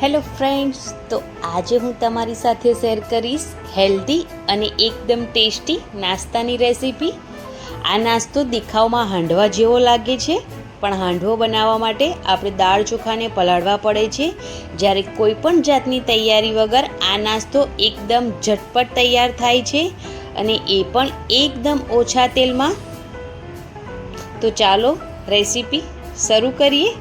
Hello friends, તો આજે હું તમારી સાથે શેર કરીશ હેલ્ધી અને એકદમ ટેસ્ટી નાસ્તાની રેસીપી. આ નાસ્તો દેખાવમાં હાંડવા જેવો લાગે છે, પણ હાંડવો બનાવવા માટે આપણે દાળ ચોખાને પલાળવા પડે છે. જ્યારે કોઈ પણ જાતની તૈયારી વગર આ નાસ્તો એકદમ ઝટપટ તૈયાર થાય છે અને એ પણ એકદમ ઓછા તેલમાં. તો ચાલો રેસીપી શરૂ કરીએ.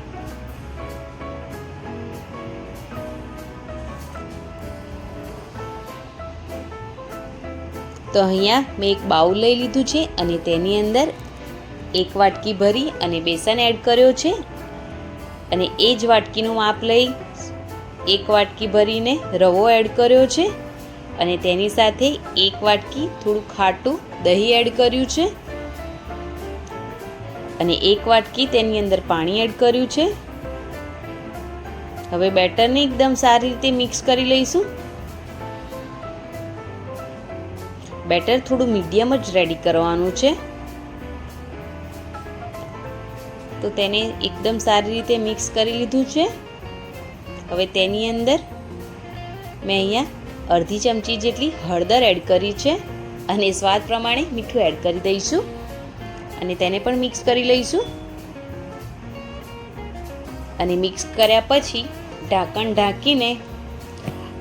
તો અહીંયા મેં એક બાઉલ લઈ લીધું છે અને તેની અંદર એક વાટકી ભરી અને બેસન એડ કર્યો છે. અને એ જ વાટકીનું માપ લઈ એક વાટકી ભરીને રવો એડ કર્યો છે. અને તેની સાથે એક વાટકી થોડું ખાટું દહીં એડ કર્યું છે. અને એક વાટકી તેની અંદર પાણી એડ કર્યું છે. હવે બેટરને એકદમ સારી રીતે મિક્સ કરી લઈશું. બેટર થોડું મીડિયમ જ રેડી કરવાનું છે. તો તેને એકદમ સારી રીતે મિક્સ કરી લીધું છે. હવે તેની અંદર મેં અહીંયા અડધી ચમચી જેટલી હળદર એડ કરી છે અને સ્વાદ પ્રમાણે મીઠું એડ કરી દઈશું અને તેને પણ મિક્સ કરી લઈશું. અને મિક્સ કર્યા પછી ઢાંકણ ઢાંકીને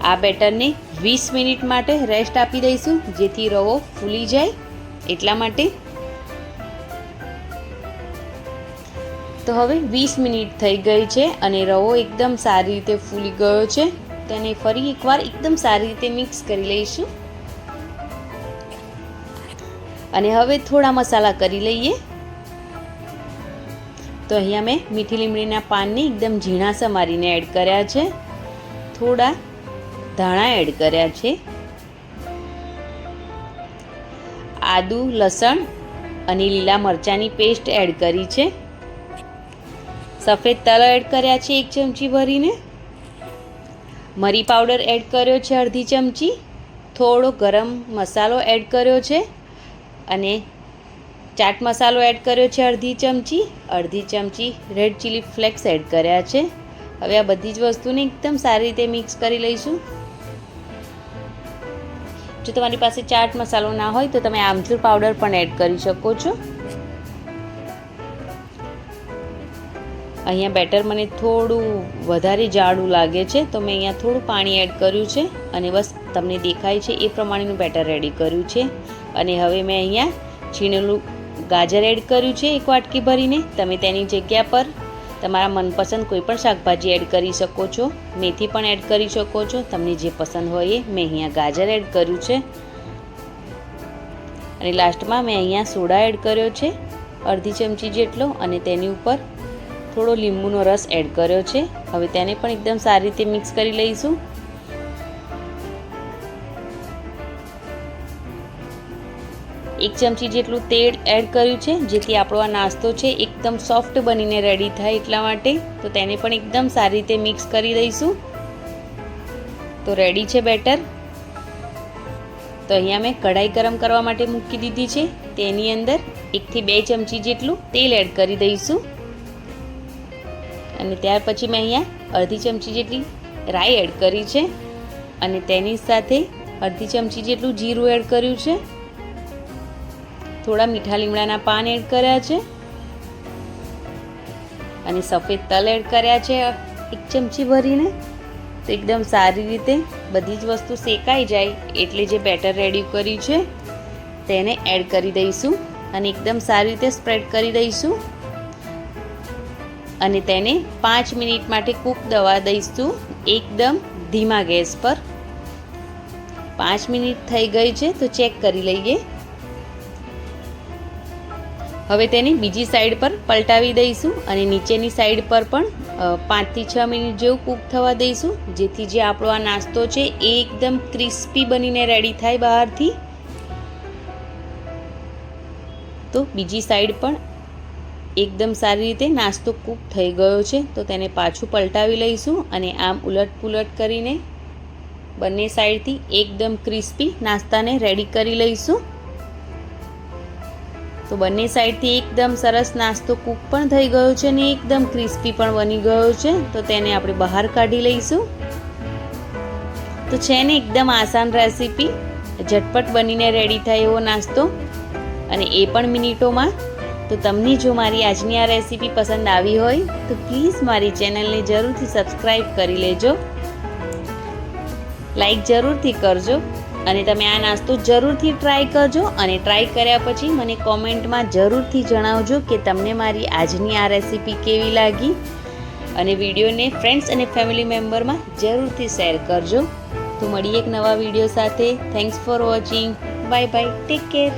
આ બેટરને વીસ મિનિટ માટે રેસ્ટ આપી દઈશું, જેથી રવો ફૂલી જાય. એટલા માટે. તો હવે વીસ મિનિટ થઈ ગઈ છે અને રવો એકદમ સારી રીતે ફૂલી ગયો છે. તેને ફરી એકવાર એકદમ સારી રીતે મિક્સ કરી લઈશું. અને હવે થોડા મસાલા કરી લઈએ. તો અહીંયા મેં મીઠી લીમડીના પાનને એકદમ ઝીણા સમારીને એડ કર્યા છે. થોડા ધાણા એડ કર્યા છે. આદુ, લસણ અને લીલા મરચાંની પેસ્ટ એડ કરી છે. સફેદ તલ એડ કર્યા છે એક ચમચી ભરીને. મરી પાવડર એડ કર્યો છે અડધી ચમચી. થોડો ગરમ મસાલો એડ કર્યો છે અને ચાટ મસાલો એડ કર્યો છે અડધી ચમચી. અડધી ચમચી રેડ ચીલી ફ્લેક્સ એડ કર્યા છે. હવે આ બધી જ વસ્તુને એકદમ સારી રીતે મિક્સ કરી લઈશું. જો તમારી પાસે ચાટ મસાલો ના હોય તો તમે આમચૂર પાવડર પણ એડ કરી શકો છો. અહીંયા બેટર મને થોડું વધારે જાડું લાગે છે, તો મેં અહીંયા થોડું પાણી એડ કર્યું છે અને બસ તમને દેખાય છે એ પ્રમાણેનું બેટર રેડી કર્યું છે. અને હવે મેં અહીંયા છીણેલું ગાજર એડ કર્યું છે એક વાટકી ભરીને. તમે તેની જગ્યા પર તમારા મનપસંદ કોઈપણ શાકભાજી એડ કરી શકો છો, મેથી પણ એડ કરી શકો છો, તમને જે પસંદ હોય એ મેં અહીંયા ગાજર એડ કર્યું છે. અને લાસ્ટમાં મેં અહીંયા સોડા એડ કર્યો છે, અડધી ચમચી જેટલો, અને તેની ઉપર થોડો લીંબુનો રસ એડ કર્યો છે. હવે તેને પણ એકદમ સારી રીતે મિક્સ કરી લઈશું. એક ચમચી જેટલું તેલ એડ કર્યું છે, જેથી આપણો આ નાસ્તો છે એકદમ સોફ્ટ બનીને રેડી થાય એટલા માટે. તો તેને પણ એકદમ સારી રીતે મિક્સ કરી દઈશું. તો રેડી છે બેટર તો અહીંયા મેં કઢાઈ ગરમ કરવા માટે મૂકી દીધી છે. તેની અંદર એકથી બે ચમચી જેટલું તેલ એડ કરી દઈશું. અને ત્યાર પછી મેં અહીંયા અડધી ચમચી જેટલી રાઈ એડ કરી છે. અને તેની સાથે અડધી ચમચી જેટલું જીરું એડ કર્યું છે. થોડા મીઠા લીમડાના પાન એડ કર્યા છે. અને સફેદ તલ એડ કર્યા છે એક ચમચી ભરીને. તો એકદમ સારી રીતે બધી જ વસ્તુ શેકાઈ જાય એટલે જે બેટર રેડી કર્યું છે તેને એડ કરી દઈશું અને એકદમ સારી રીતે સ્પ્રેડ કરી દઈશું. અને તેને પાંચ મિનિટ માટે કૂક દવા દઈશું એકદમ ધીમા ગેસ પર. પાંચ મિનિટ થઈ ગઈ છે તો ચેક કરી લઈએ. હવે તેને બીજી સાઈડ પર પલટાવી દઈશું અને નીચેની સાઈડ પર પણ પાંચથી છ મિનિટ જેવું કૂક થવા દઈશું, જેથી જે આપણો આ નાસ્તો છે એ એકદમ ક્રિસ્પી બનીને રેડી થાય બહારથી. તો બીજી સાઈડ પણ એકદમ સારી રીતે નાસ્તો કૂક થઈ ગયો છે, તો તેને પાછું પલટાવી લઈશું અને આમ ઉલટ પુલટ કરીને બંને સાઈડથી એકદમ ક્રિસ્પી નાસ્તાને રેડી કરી લઈશું. તો બંને સાઈડથી એકદમ સરસ નાસ્તો કૂક પણ થઈ ગયો છે અને એકદમ ક્રિસ્પી પણ બની ગયો છે. તો તેને આપણે બહાર કાઢી લઈશું. તો છે ને એકદમ આસાન રેસીપી. ઝટપટ બનીને રેડી થાય એવો નાસ્તો. અને એ પણ મિનિટોમાં. તો તમને જો મારી આજની આ રેસીપી પસંદ આવી હોય, તો પ્લીઝ મારી ચેનલને જરૂરથી સબસ્ક્રાઈબ કરી લેજો. લાઈક જરૂરથી કરજો. અને તમે આ નાસ્તો જરૂરથી ટ્રાય કરજો અને ટ્રાય કર્યા પછી મને કોમેન્ટમાં જરૂરથી જણાવજો કે તમને મારી આજની આ રેસીપી કેવી લાગી. અને વિડીયોને ફ્રેન્ડ્સ અને ફેમિલી મેમ્બરમાં જરૂરથી શેર કરજો. તો મળીએ એક નવા વીડિયો સાથે. Thanks for watching bye bye take care